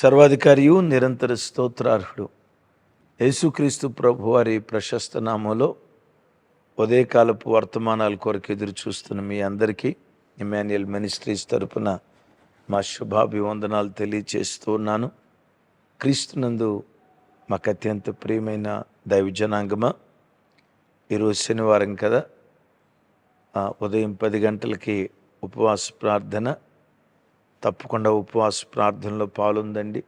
సర్వాధికారియు నిరంతర స్తోత్రార్హుడు. యేసుక్రీస్తు ప్రభు వారి ప్రశస్త నామంలో ఉదయకాలపు వర్తమానాల కొరకు ఎదురు చూస్తున్న మీ అందరికీ ఇమాన్యుయల్ మినిస్ట్రీస్ తరపున మా శుభాభివందనాలు తెలియచేస్తూ ఉన్నాను. క్రీస్తునందు మాకు అత్యంత ప్రియమైన దైవ జనాంగమ ఈరోజు శనివారం కదా ఆ, ఉదయం పది గంటలకి ఉపవాస ప్రార్థన తప్పకుండా ఉపవాస ప్రార్థనలో పాలుందండి.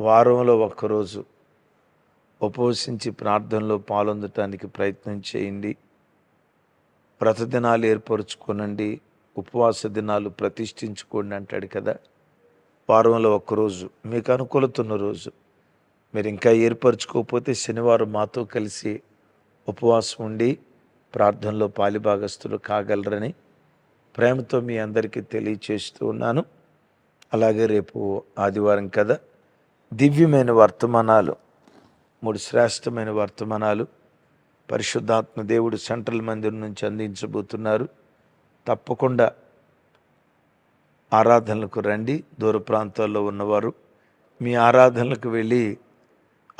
వారంలో ఒక్కరోజు ఉపవసించి ప్రార్థనలో పాలొందటానికి ప్రయత్నం చేయండి. వ్రతదినాలు ఏర్పరచుకోనండి. ఉపవాస దినాలు ప్రతిష్ఠించుకోండి అంటాడు కదా. వారంలో ఒక్కరోజు మీకు అనుకూలతున్న రోజు. మీరు ఇంకా ఏర్పరచుకోకపోతే శనివారం మాతో కలిసి ఉపవాసం ఉండి ప్రార్థనలో పాలిభాగస్తులు కాగలరని ప్రేమతో మీ అందరికీ తెలియచేస్తూ ఉన్నాను. అలాగే రేపు ఆదివారం కదా దివ్యమైన వర్తమానాలు మూడు శ్రేష్టమైన వర్తమానాలు పరిశుద్ధాత్మ దేవుడు సెంట్రల్ మందిరం నుంచి అందించబోతున్నారు. తప్పకుండా ఆరాధనలకు రండి దూర ప్రాంతాల్లో ఉన్నవారు. మీ ఆరాధనలకు వెళ్ళి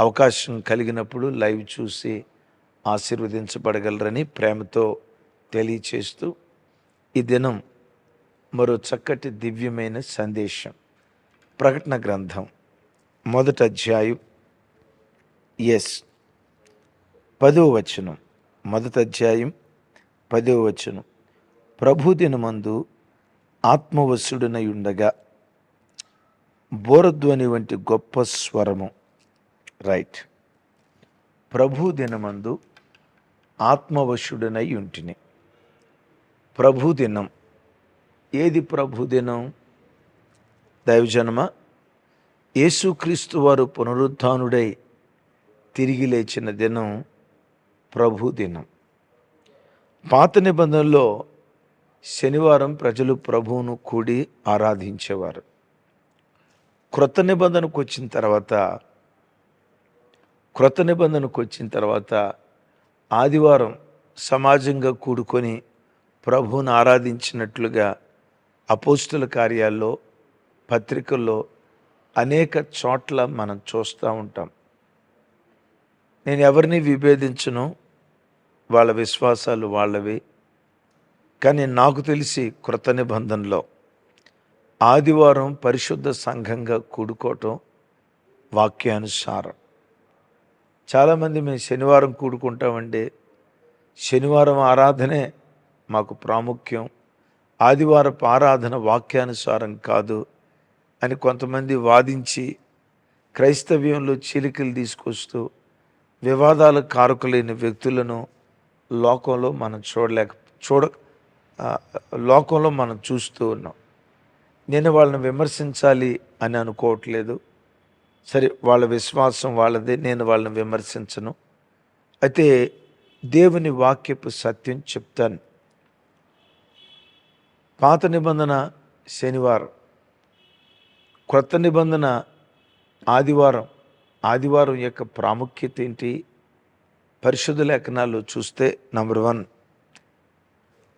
అవకాశం కలిగినప్పుడు లైవ్ చూసి ఆశీర్వదించబడగలరని ప్రేమతో తెలియచేస్తూ ఈ దినం మరో చక్కటి దివ్యమైన సందేశం. ప్రకటన గ్రంథం మొదట అధ్యాయం. ఎస్. పదో వచనం మొదటి అధ్యాయం పదో వచనం. ప్రభు దినమందు ఆత్మవశుడనై ఉండగా బోరధ్వని వంటి గొప్ప స్వరము. రైట్. ప్రభు దినమందు ఆత్మవశుడనై ఉంటిని. ప్రభు దినం ఏది ప్రభు దినం? దైవజనమ? యేసుక్రీస్తు వారు పునరుద్ధానుడై తిరిగి లేచిన దినం ప్రభు దినం. పాత నిబంధనలో శనివారం ప్రజలు ప్రభువును కూడి ఆరాధించేవారు. క్రొత్త నిబంధనకు వచ్చిన తర్వాత క్రొత్త నిబంధనకు వచ్చిన తర్వాత ఆదివారం సమాజంగా కూడుకొని ప్రభువును ఆరాధించినట్లుగా అపోస్తుల కార్యాల్లో పత్రికల్లో అనేక చోట్ల మనం చూస్తూ ఉంటాం. నేను ఎవరిని విభేదించను? వాళ్ళ విశ్వాసాలు వాళ్ళవి. కానీ నాకు తెలిసి కృత నిబంధనలో ఆదివారం పరిశుద్ధ సంఘంగా కూడుకోవటం వాక్యానుసారం. చాలామంది మేము శనివారం కూడుకుంటామండి. శనివారం ఆరాధనే మాకు ప్రాముఖ్యం. ఆదివారపు ఆరాధన వాక్యానుసారం కాదు అని కొంతమంది వాదించి క్రైస్తవ్యంలో చీలికలు తీసుకొస్తూ వివాదాల కారకులైన వ్యక్తులను లోకంలో మనం చూడలేక చూడ లోకంలో మనం చూస్తూ ఉన్నాం. నేను వాళ్ళని విమర్శించాలి అని అనుకోవట్లేదు. సరే వాళ్ళ విశ్వాసం వాళ్ళదే నేను వాళ్ళని విమర్శించను. అయితే దేవుని వాక్యపు సత్యం చెప్తాను. పాత నిబంధన శనివారం క్రొత్త నిబంధన ఆదివారం. ఆదివారం యొక్క ప్రాముఖ్యత ఏంటి? పరిశుద్ధ లేఖనాలు చూస్తే నంబర్ వన్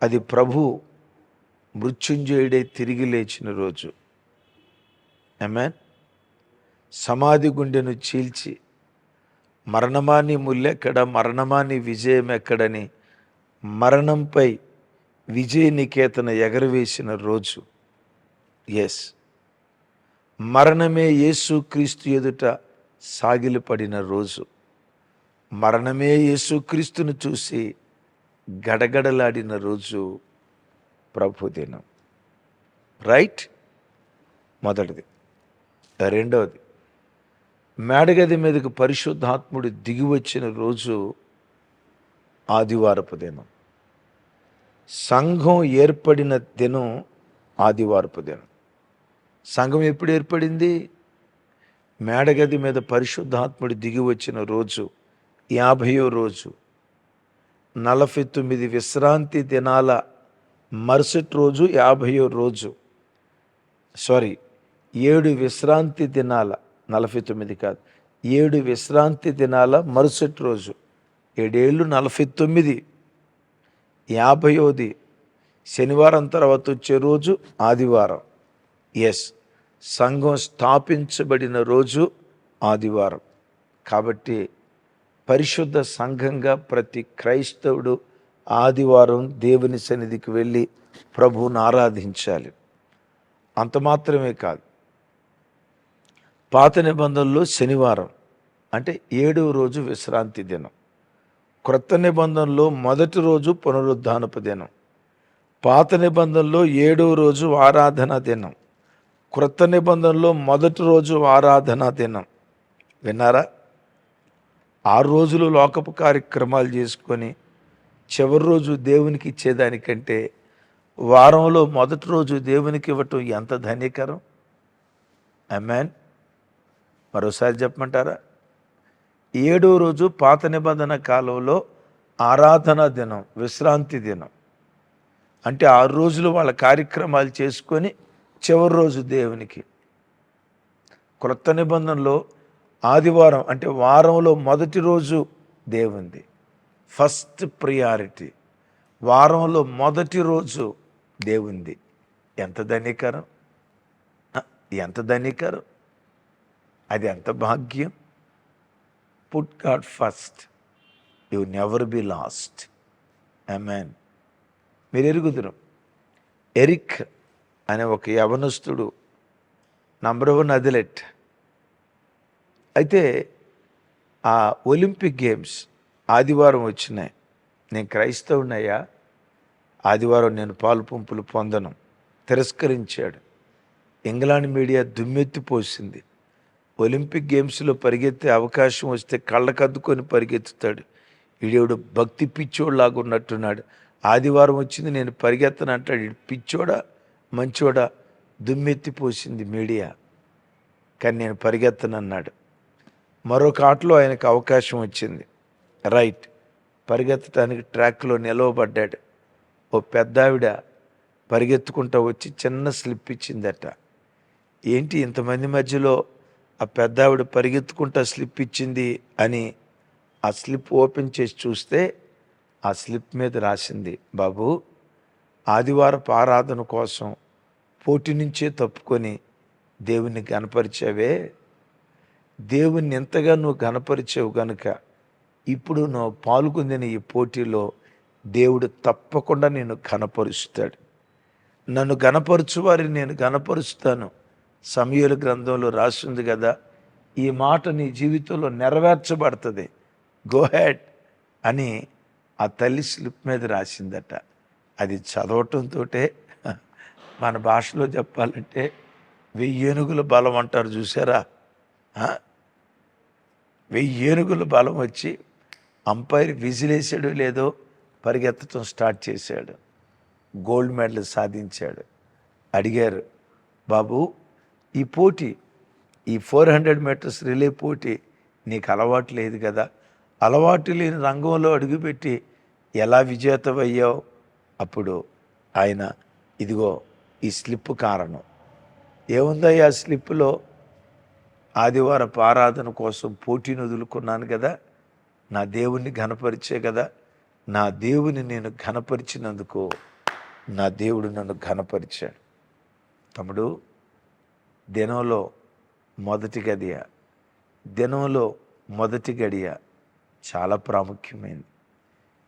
అది ప్రభు మృత్యుంజయుడే తిరిగి లేచిన రోజు. ఎమెన్ సమాధి గుండెను చీల్చి మరణమాని ముల్లెక్కడ మరణమాని విజయం ఎక్కడని మరణంపై విజయ నికేతన ఎగరవేసిన రోజు. ఎస్ మరణమే యేసుక్రీస్తు ఎదుట సాగిలపడిన రోజు. మరణమే యేసుక్రీస్తును చూసి గడగడలాడిన రోజు ప్రభుదినం. రైట్ మొదటిది. రెండవది. మేడగది మీదకు పరిశుద్ధాత్ముడు దిగి వచ్చిన రోజు ఆదివారపు దినం. సంఘం ఏర్పడిన దినం ఆదివారపు దినం. సంఘం ఎప్పుడు ఏర్పడింది? మేడగది మీద పరిశుద్ధాత్ముడు దిగి వచ్చిన రోజు యాభయో రోజు. నలభై తొమ్మిది విశ్రాంతి దినాల మరుసటి రోజు యాభయో రోజు. సారీ ఏడు విశ్రాంతి దినాల నలభై తొమ్మిది కాదు ఏడు విశ్రాంతి దినాల మరుసటి రోజు. ఏడేళ్ళు నలభై తొమ్మిది. యాభయోది శనివారం తర్వాత వచ్చే రోజు ఆదివారం. ఎస్ సంఘం స్థాపించబడిన రోజు ఆదివారం. కాబట్టి పరిశుద్ధ సంఘంగా ప్రతి క్రైస్తవుడు ఆదివారం దేవుని సన్నిధికి వెళ్ళి ప్రభువును ఆరాధించాలి. అంత మాత్రమే కాదు. పాత నిబంధనలో శనివారం అంటే ఏడవ రోజు విశ్రాంతి దినం. క్రొత్త నిబంధనలో మొదటి రోజు పునరుద్ధానపు దినం. పాత నిబంధనలో ఏడవ రోజు ఆరాధన దినం. క్రొత్త నిబంధనలో మొదటి రోజు ఆరాధన దినం. విన్నారా? ఆరు రోజులు లోకపు కార్యక్రమాలు చేసుకొని చివరి రోజు దేవునికి ఇచ్చేదానికంటే వారంలో మొదటి రోజు దేవునికి ఇవ్వటం ఎంత ధన్యకరం? అమ్మాన్ మరోసారి చెప్పమంటారా? ఏడో రోజు పాత నిబంధన కాలంలో ఆరాధన దినం విశ్రాంతి దినం. అంటే ఆరు రోజులు వాళ్ళ కార్యక్రమాలు చేసుకొని చివరి రోజు దేవునికి. క్రొత్త నిబంధనలో ఆదివారం అంటే వారంలో మొదటి రోజు దేవుంది. First priority. వారంలో మొదటి రోజు దేవుంది. ఎంత ధనీకరం? ఎంత ధనీకరం? అది ఎంత భాగ్యం? Put God first you never be lost amen మీరు ఎరుగుదురు. ఎరిక్ అనే ఒక యవనస్తుడు నంబర్ వన్ అథ్లెట్. అయితే ఆ ఒలింపిక్ గేమ్స్ ఆదివారం వచ్చినాయి. నేను క్రైస్తవునయ్యా ఆదివారం నేను పాలు పంపులు పొందను. తిరస్కరించాడు. ఇంగ్లాండ్ మీడియా దుమ్మెత్తిపోసింది ఒలింపిక్ గేమ్స్లో పరిగెత్తే అవకాశం వస్తే కళ్ళకద్దుకొని పరిగెత్తుతాడు. ఈడేవుడు భక్తి పిచ్చోడులాగా ఉన్నట్టున్నాడు. ఆదివారం వచ్చింది నేను పరిగెత్తను అంటాడు. ఈడు పిచ్చోడా? మంచోడా? దుమ్మెత్తిపోసింది మీడియా. కానీ నేను పరిగెత్తనన్నాడు. మరొక ఆటలో ఆయనకు అవకాశం వచ్చింది. రైట్. పరిగెత్తడానికి ట్రాక్లో నిలవబడ్డాడు. ఓ పెద్దావిడ పరిగెత్తుకుంటూ వచ్చి చిన్న స్లిప్ ఇచ్చిందట. ఏంటి ఇంతమంది మధ్యలో ఆ పెద్దావిడ పరిగెత్తుకుంటా స్లిప్ ఇచ్చింది అని ఆ స్లిప్ ఓపెన్ చేసి చూస్తే ఆ స్లిప్ మీద రాసింది బాబు ఆదివారపు ఆరాధన కోసం పోటీ నుంచే తప్పుకొని దేవుణ్ణి గనపరిచావే దేవుణ్ణి ఎంతగా నువ్వు గనపరిచావు గనుక ఇప్పుడు నువ్వు పాల్గొందిన ఈ పోటీలో దేవుడు తప్పకుండా నేను ఘనపరుస్తాడు. నన్ను గనపరచువారిని నేను గనపరుస్తాను సమయుల గ్రంథంలో రాసింది కదా ఈ మాట నీ జీవితంలో నెరవేర్చబడుతుంది. గో హ్యాడ్ అని ఆ తల్లి స్లిప్ మీద రాసిందట. అది చదవటంతో మన భాషలో చెప్పాలంటే వెయ్యి ఏనుగుల బలం అంటారు చూసారా? వెయ్యి ఏనుగుల బలం వచ్చి అంపైర్ విజిలేసాడు లేదో పరిగెత్తడం స్టార్ట్ చేశాడు. గోల్డ్ మెడల్ సాధించాడు. అడిగారు బాబు ఈ పోటీ ఈ ఫోర్ హండ్రెడ్ మీటర్స్ రిలే పోటీ నీకు అలవాటు లేదు కదా? అలవాటు లేని రంగంలో అడుగుపెట్టి ఎలా విజేతవయ్యావు? అప్పుడు ఆయన ఇదిగో ఈ స్లిప్ కారణం. ఏముందయ్యా ఆ స్లిప్లో? ఆదివారపు ఆరాధన కోసం పోటీని వదులుకున్నాను కదా? నా దేవుణ్ణి ఘనపరిచే కదా? నా దేవుని నేను ఘనపరిచినందుకు నా దేవుడు నన్ను ఘనపరిచాడు. తమ్ముడు దినంలో మొదటి గడియ. దినంలో మొదటి గడియ చాలా ప్రాముఖ్యమైనది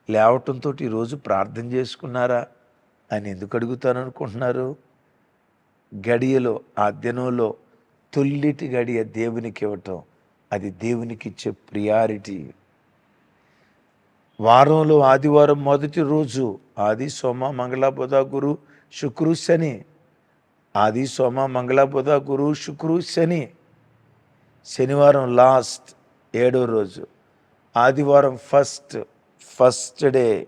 లేవటంతో ఈరోజు ప్రార్థన చేసుకున్నారా? అని ఎందుకు అడుగుతాను అనుకుంటున్నారు? గడియలో ఆ దినంలో తొల్లిటి గడియ దేవునికి ఇవ్వటం అది దేవునికి ఇచ్చే ప్రియారిటీ వారంలో ఆదివారం మొదటి రోజు ఆది సోమ మంగళ బుధ గురు శుక్రు శని ఆది సోమ మంగళ బుధ గురు శుక్రు శని. శనివారం లాస్ట్ ఏడో రోజు. ఆదివారం first first day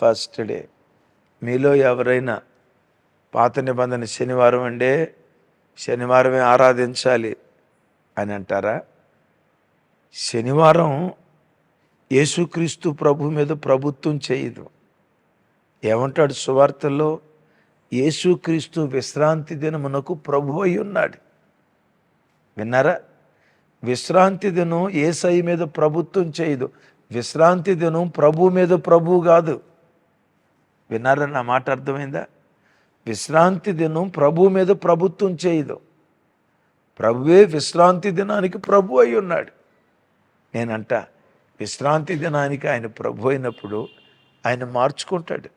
first day. మీలో ఎవరైనా పాత నిబంధన శనివారం అంటే శనివారమే ఆరాధించాలి అని అంటారా? శనివారం యేసుక్రీస్తు ప్రభు మీద ప్రభుత్వం చేయదు. ఏమంటాడు సువార్తల్లో యేసుక్రీస్తు విశ్రాంతి దినమునకు ప్రభు అయి ఉన్నాడు. విన్నారా? విశ్రాంతి దినం ఏసై మీద ప్రభుత్వం చేయదు. విశ్రాంతి దినం ప్రభు మీద ప్రభు కాదు. విన్నారా? నా మాట అర్థమైందా? విశ్రాంతి దినం ప్రభు మీద ప్రభుత్వం చేయదు. ప్రభువే విశ్రాంతి దినానికి ప్రభు అయి ఉన్నాడు. నేనంట విశ్రాంతి దినానికి ఆయన ప్రభు అయినప్పుడు ఆయన మార్చుకుంటాడు.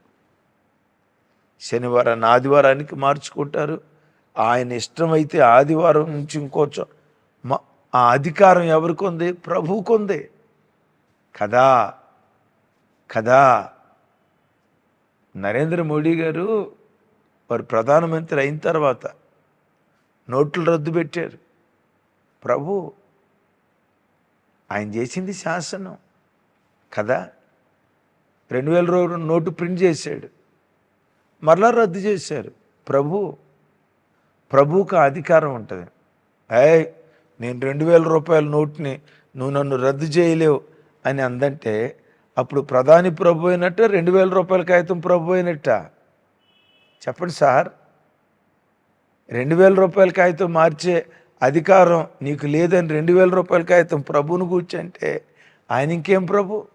శనివారాన్ని ఆదివారానికి మార్చుకుంటారు. ఆయన ఇష్టమైతే ఆదివారం నుంచి ఇంకోచో మ- ఆ అధికారం ఎవరికి ఉంది ప్రభువుకు ఉంది కదా కదా. నరేంద్ర మోడీ గారు వారు ప్రధానమంత్రి అయిన తర్వాత నోట్లు రద్దు పెట్టారు. ప్రభు ఆయన చేసింది శాసనం. కదా రెండు వేల రూ నోటు ప్రింట్ చేశాడు. మరలా రద్దు చేశారు. ప్రభు ప్రభువుకు అధికారం ఉంటుంది. ఏయ్ నేను రెండు వేల రూపాయల నోట్ని నువ్వు నన్ను రద్దు చేయలేవు అని అందంటే అప్పుడు ప్రధాని ప్రభు అయినట్ట రెండు వేల రూపాయల కాగితం ప్రభు అయినట్ట? చెప్పండి సార్. రెండు వేల రూపాయల కాగితం మార్చే అధికారం నీకు లేదని రెండు వేల రూపాయల కాగితం ప్రభువును కూర్చంటే ఆయన ఇంకేం ప్రభు?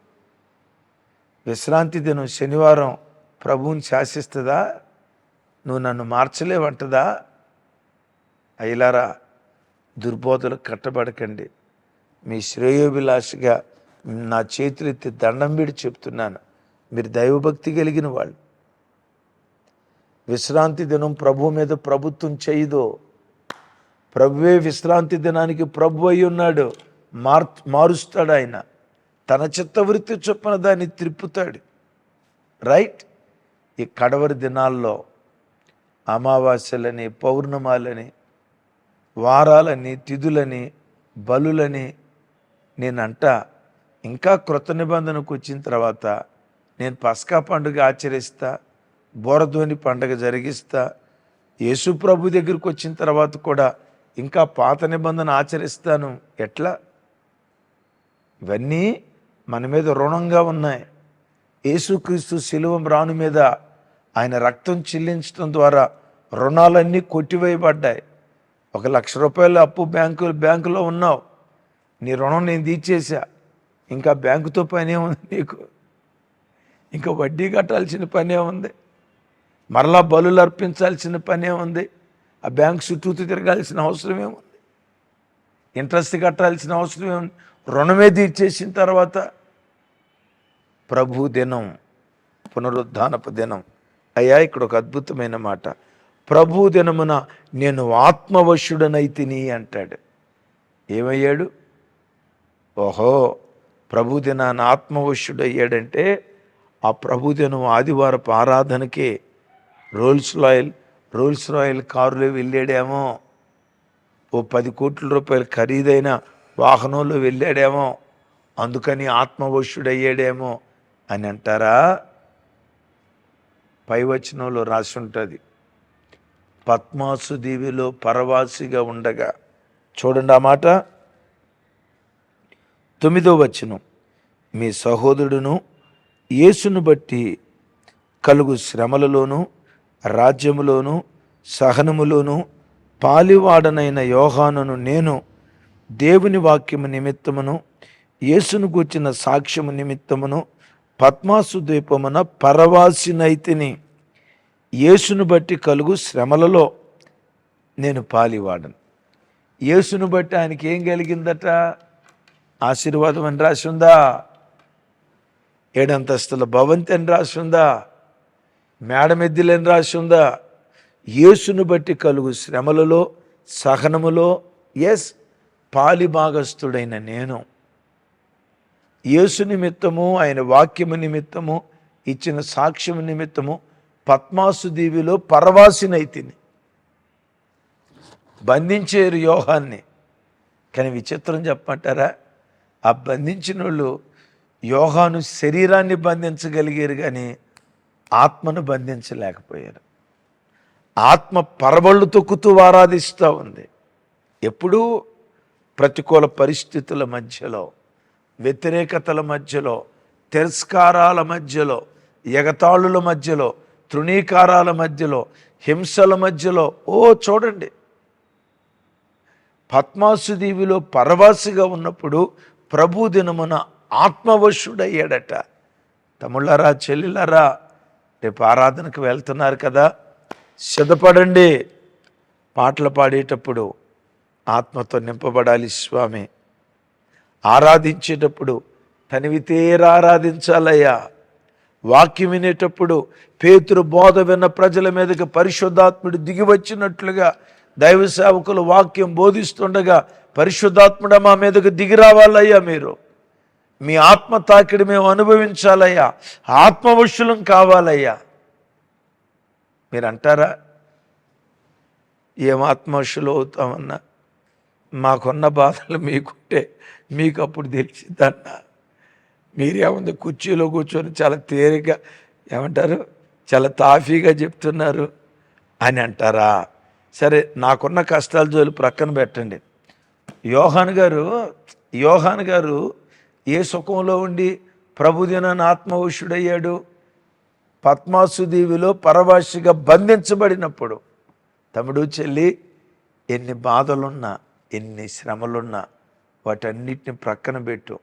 విశ్రాంతి దినం శనివారం ప్రభువుని శాసిస్తుందా? నువ్వు నన్ను మార్చలేవంటదా? అయ్యలారా దుర్బోధలకు కట్టబడకండి. మీ శ్రేయోభిలాషగా నా చేతులెత్తి దండం విడి చెప్తున్నాను. మీరు దైవభక్తి కలిగిన వాళ్ళు. విశ్రాంతి దినం ప్రభు మీద ప్రభుత్వం చేయదు ప్రభువే విశ్రాంతి దినానికి ప్రభు అయి ఉన్నాడు. మార్ మారుస్తాడు ఆయన తన చిత్తవృత్తి చొప్పున దాన్ని త్రిప్పుతాడు. రైట్? ఈ కడవరి దినాల్లో అమావాస్యలని పౌర్ణమాలని వారాలని తిథులని బలులని నేనంట. ఇంకా క్రొత్త నిబంధనకు వచ్చిన తర్వాత నేను పస్కా పండుగ ఆచరిస్తా బోరధ్వని పండుగ జరిగిస్తా యేసు ప్రభు దగ్గరికి వచ్చిన తర్వాత కూడా ఇంకా పాత నిబంధన ఆచరిస్తాను. ఎట్లా? ఇవన్నీ మన మీద రుణంగా ఉన్నాయి. యేసుక్రీస్తు శిలువం రాను మీద ఆయన రక్తం చెల్లించడం ద్వారా రుణాలన్నీ కొట్టివేయబడ్డాయి. ఒక లక్ష రూపాయలు అప్పు బ్యాంకు బ్యాంకులో ఉన్నావు. నీ రుణం నేను తీర్చేశా. ఇంకా బ్యాంకుతో పనే ఉంది నీకు. ఇంకా వడ్డీ కట్టాల్సిన పనే ఉంది. మరలా బలులు అర్పించాల్సిన పనే ఉంది. ఆ బ్యాంక్ చుట్టూ తిరగాల్సిన అవసరం ఏముంది? ఇంట్రెస్ట్ కట్టాల్సిన అవసరం ఏముంది? రుణమే తీర్చేసిన తర్వాత ప్రభు దినం పునరుద్ధానపు దినం. అయ్యా ఇక్కడ ఒక అద్భుతమైన మాట. ప్రభు దినమున నేను ఆత్మవశుడనైతిని అంటాడు. ఏమయ్యాడు? ఓహో ప్రభు దినాన ఆత్మవశుడయ్యాడంటే ఆ ప్రభు దినం ఆదివారపు ఆరాధనకే రోల్స్ రాయల్ రోల్స్ రాయల్ కారులో వెళ్ళాడేమో. ఓ పది కోట్ల రూపాయలు ఖరీదైన వాహనంలో వెళ్ళాడేమో. అందుకని ఆత్మవశుడయ్యాడేమో అని అంటారా? పైవచనంలో రాసి ఉంటుంది పద్మాసు దీవిలో పరవాసిగా ఉండగా చూడండి ఆ మాట. తొమ్మిదో వచనం మీ సహోదరుడును యేసును బట్టి కలుగు శ్రమలలోను రాజ్యములోను సహనములోను పాలివాడనైన యోహానును నేను దేవుని వాక్యము నిమిత్తమును యేసును గూర్చిన సాక్ష్యము నిమిత్తమును పద్మాసు ద్వీపమున పరవాసినైతిని. యేసును బట్టి కలుగు శ్రమలలో నేను పాలివాడను. యేసును బట్టి ఆయనకి ఏం కలిగిందట? ఆశీర్వాదం అని రాసి ఉందా? ఏడంతస్తుల భవంతి అని రాసి ఉందా? మేడమెద్దులని రాసి ఉందా? యేసును బట్టి కలుగు శ్రమలలో సహనములో ఎస్ పాలిభాగస్థుడైన నేను. యేసు నిమిత్తము ఆయన వాక్యము నిమిత్తము ఇచ్చిన సాక్ష్యము నిమిత్తము పద్మాసు దీవిలో పరవాసినైతిని. బంధించేరు యోహాన్ని. కానీ విచిత్రం చెప్పమంటారా? ఆ బంధించిన వాళ్ళు యోహాను శరీరాన్ని బంధించగలిగారు కానీ ఆత్మను బంధించలేకపోయారు. ఆత్మ పరబళ్ళు తొక్కుతూ ఆరాధిస్తూ ఉంది. ఎప్పుడూ ప్రతికూల పరిస్థితుల మధ్యలో వ్యతిరేకతల మధ్యలో తిరస్కారాల మధ్యలో ఎగతాళుల మధ్యలో తృణీకారాల మధ్యలో హింసల మధ్యలో ఓ చూడండి. పద్మాసు దీవిలో పరవాసిగా ఉన్నప్పుడు ప్రభు దినమున ఆత్మవశుడయ్యాడట. తమ్ముళ్ళారా చెల్లిలరా రేపు ఆరాధనకు వెళ్తున్నారు కదా? సిద్ధపడండి. పాటలు పాడేటప్పుడు ఆత్మతో నింపబడాలి స్వామి. ఆరాధించేటప్పుడు తనివితేరా ఆరాధించాలయ్యా. వాక్యం వినేటప్పుడు పేతురు బోధ విన్న ప్రజల మీదకి పరిశుద్ధాత్ముడు దిగి వచ్చినట్లుగా దైవ సేవకులు వాక్యం బోధిస్తుండగా పరిశుద్ధాత్ముడ మా మీదకు దిగి రావాలయ్యా మీరు. మీ ఆత్మ తాకిడి మేము అనుభవించాలయ్యా. ఆత్మవశులం కావాలయ్యా. మీరు అంటారా ఏం ఆత్మవశులు అవుతామన్నా మాకున్న బాధలు మీకుంటే మీకు అప్పుడు తెలిసిందన్న మీరేముంది కుర్చీలో కూర్చొని చాలా తేలిక ఏమంటారు? చాలా తాఫీగా చెప్తున్నారు అని అంటారా? సరే నాకున్న కష్టాల జోలు ప్రక్కన పెట్టండి. యోహాన్ గారు యోహాన్ గారు ఏ సుఖంలో ఉండి ప్రభుదినాన్ని ఆత్మవశుడయ్యాడు? పద్మాసుదీవిలో పరభాషగా బంధించబడినప్పుడు. తమ్ముడు చెల్లి ఎన్ని బాధలున్నా ఎన్ని శ్రమలున్నా వాటన్నిటిని ప్రక్కన పెట్టు.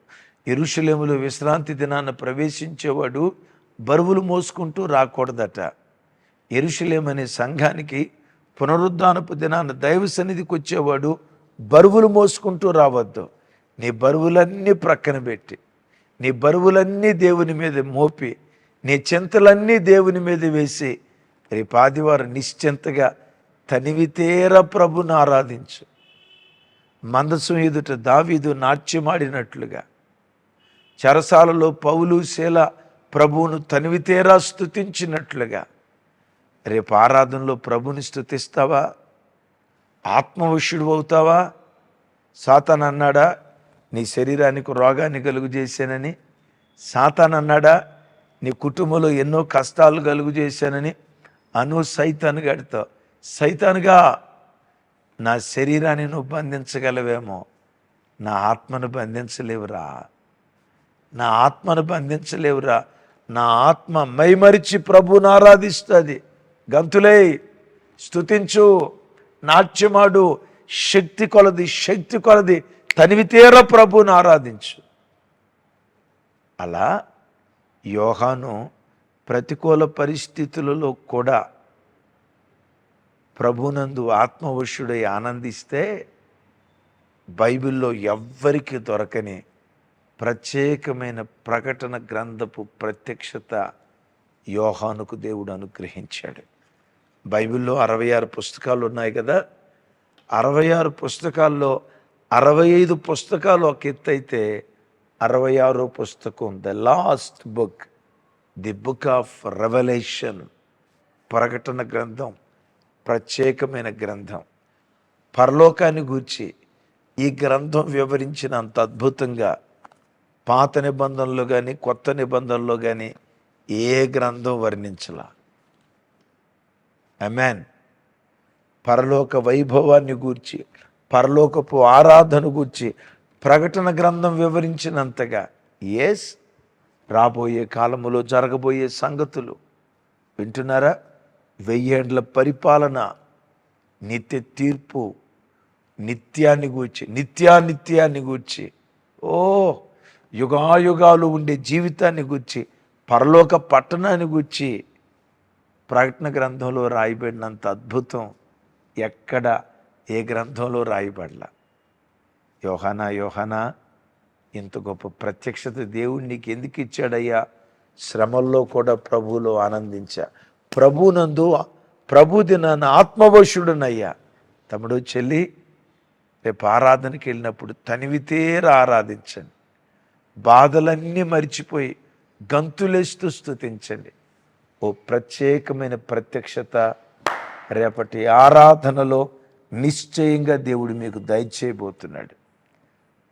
ఇరుషులేములో విశ్రాంతి దినాన్ని ప్రవేశించేవాడు బరువులు మోసుకుంటూ రాకూడదట. ఎరుషులేం అనే సంఘానికి పునరుద్ధానపు దినాన్ని దైవ సన్నిధికి వచ్చేవాడు బరువులు మోసుకుంటూ రావద్దు. నీ బరువులన్నీ ప్రక్కన పెట్టి నీ బరువులన్నీ దేవుని మీద మోపి నీ చింతలన్నీ దేవుని మీద వేసి రేపు ఆదివారం నిశ్చింతగా తనివితేర ప్రభుని ఆరాధించు. మందసం ఎదుట దావీదు నాట్యమాడినట్లుగా. చెరసాలలో పౌలు శీల ప్రభువును తనివితేరా స్తుతించినట్లుగా. రేపు ఆరాధనలో ప్రభుని స్తుతిస్తావా? ఆత్మవశ్యుడు అవుతావా? సాతాన్ అన్నాడా నీ శరీరానికి రోగాన్ని కలుగు చేశానని? సాతాన్ అన్నాడా నీ కుటుంబంలో ఎన్నో కష్టాలు కలుగు చేశానని? అను సైతాన్ గడితో సైతానుగా నా శరీరాన్ని నువ్వు బంధించగలవేమో నా ఆత్మను బంధించలేవురా. నా ఆత్మను బంధించలేవురా. నా ఆత్మ మైమరిచి ప్రభుని ఆరాధిస్తుంది. గంతులై స్తుతించు నాట్యమాడు శక్తి కొలది శక్తి కొలది తనివితేర ప్రభుని ఆరాధించు. అలా యోహాను ప్రతికూల పరిస్థితులలో కూడా ప్రభునందు ఆత్మవశుడై ఆనందిస్తే బైబిల్లో ఎవ్వరికి దొరకని ప్రత్యేకమైన ప్రకటన గ్రంథపు ప్రత్యక్షత యోహానుకు దేవుడు అనుగ్రహించాడు. బైబిల్లో అరవై ఆరు పుస్తకాలు ఉన్నాయి కదా? అరవై ఆరు పుస్తకాల్లో అరవై ఐదు పుస్తకాలు ఒక ఎత్తు అయితే అరవై ఆరో పుస్తకం the last book the book of revolution ప్రకటన గ్రంథం. ప్రత్యేకమైన గ్రంథం. పరలోకాన్ని గూర్చి ఈ గ్రంథం వివరించినంత అద్భుతంగా పాత నిబంధనలో కానీ కొత్త నిబంధనలో కానీ ఏ గ్రంథం వర్ణించలా. అమెన్ పరలోక వైభవాన్ని గూర్చి పరలోకపు ఆరాధన గూర్చి ప్రకటన గ్రంథం వివరించినంతగా ఎస్ రాబోయే కాలములో జరగబోయే సంగతులు వింటున్నారా? వెయ్యేండ్ల పరిపాలన నిత్య తీర్పు నిత్యాన్ని గూర్చి నిత్యానిత్యాన్ని గూర్చి ఓ యుగాయుగాలు ఉండే జీవితాన్ని గూర్చి పరలోక పట్టణాన్ని గూర్చి ప్రకటన గ్రంథంలో రాయబడినంత అద్భుతం ఎక్కడ ఏ గ్రంథంలో రాయబడలా? యోహానా యోహానా ఇంత గొప్ప ప్రత్యక్షత దేవుడు నీకు ఎందుకు ఇచ్చాడయ్యా? శ్రమల్లో కూడా ప్రభువులో ఆనందించా. ప్రభునందు ప్రభు నన్ను ఆత్మవశుడునయ్యా. తమ్ముడు చెల్లి రేపు ఆరాధనకి వెళ్ళినప్పుడు తనివితేర ఆరాధించండి. బాధలన్నీ మరిచిపోయి గంతులేస్తూ స్తుతించండి. ఓ ప్రత్యేకమైన ప్రత్యక్షత రేపటి ఆరాధనలో నిశ్చయంగా దేవుడు మీకు దయచేయబోతున్నాడు.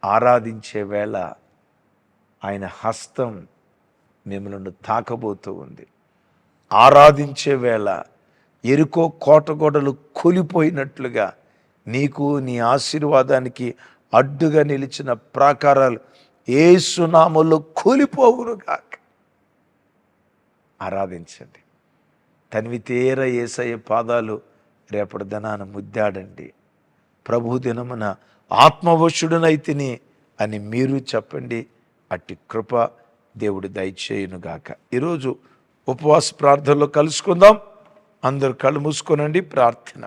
ఆరాధించే వేళ ఆయన హస్తం మిమ్మల్ని తాకబోతూ ఉంది. ఆరాధించే వేళ ఎరుకో కోటగోడలు కూలిపోయినట్లుగా నీకు నీ ఆశీర్వాదానికి అడ్డుగా నిలిచిన ప్రాకారాలు ఏసునామంలో కూలిపోవును కాక ఆరాధించండి. తనివితేర ఏసయ్య పాదాలు రేపటి దినాన ముద్దాడండి. ప్రభు దినమున ఆత్మవశుడునైతిని అని మీరు చెప్పండి. అట్టి కృప దేవుడు దయచేయునుగాక ఈరోజు ఉపవాస ప్రార్థనలో కలుసుకుందాం. అందరు కళ్ళు మూసుకోనండి ప్రార్థన.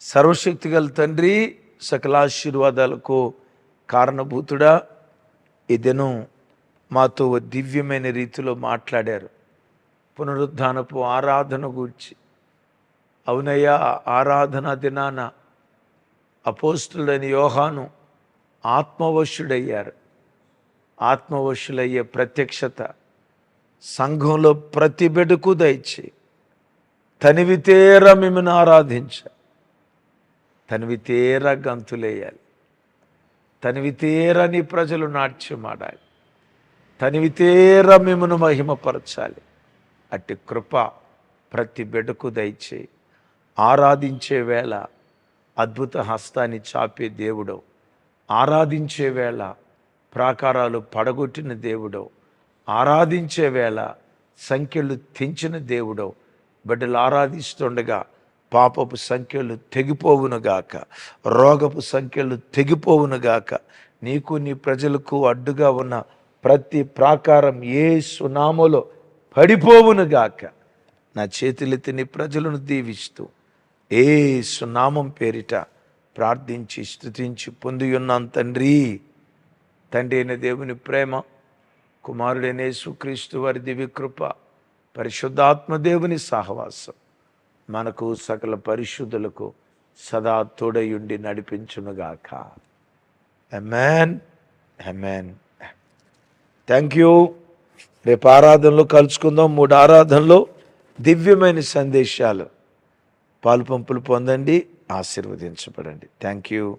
సర్వశక్తి గల తండ్రి సకలాశీర్వాదాలకు కారణభూతుడా ఇదను మాతో దివ్యమైన రీతిలో మాట్లాడారు. పునరుద్ధానపు ఆరాధన గూర్చి. అవునయ్యా ఆరాధన దినాన అపోస్తుడైన యోహాను ఆత్మవశుడయ్యారు. ఆత్మవశులయ్యే ప్రత్యక్షత సంఘంలో ప్రతి బిడ్డకు దయచి తనివితేర మిమ్మల్ని ఆరాధించ. తనివితేర గంతులేయాలి. తనివితేరని ప్రజలు నాట్యమాడాలి. తనివితేర మిమ్మను మహిమపరచాలి. అట్టి కృప ప్రతి బిడ్డకు దయచేయి. ఆరాధించే వేళ అద్భుత హస్తాన్ని చాపే దేవుడవు. ఆరాధించే వేళ ప్రాకారాలు పడగొట్టిన దేవుడవు. ఆరాధించే వేళ సంఖ్యలు తెంచిన దేవుడవు బిడ్డలు ఆరాధిస్తుండగా పాపపు సంఖ్యలు తెగిపోవునుగాక రోగపు సంఖ్యలు తెగిపోవునుగాక నీకు నీ ప్రజలకు అడ్డుగా ఉన్న ప్రతి ప్రాకారం ఏ సునామలో పడిపోవునుగాక నా చేతులెత్తి నీ ప్రజలను దీవిస్తూ ఏ సునామం పేరిట ప్రార్థించి స్థుతించి పొందియున్నాను తండ్రి. తండ్రి అయిన దేవుని ప్రేమ కుమారుడైన యేసుక్రీస్తు వారి దివ్యకృప కృప పరిశుద్ధాత్మదేవుని సహవాసం మనకు సకల పరిశుద్ధులకు సదా తోడయుండి నడిపించునుగాక. అమెన్ అమెన్ థ్యాంక్ యూ రేపు ఆరాధనలో కలుసుకుందాం. మూడు ఆరాధనలో దివ్యమైన సందేశాలు. పాలు పంపులు పొందండి. ఆశీర్వదించబడండి. Thank you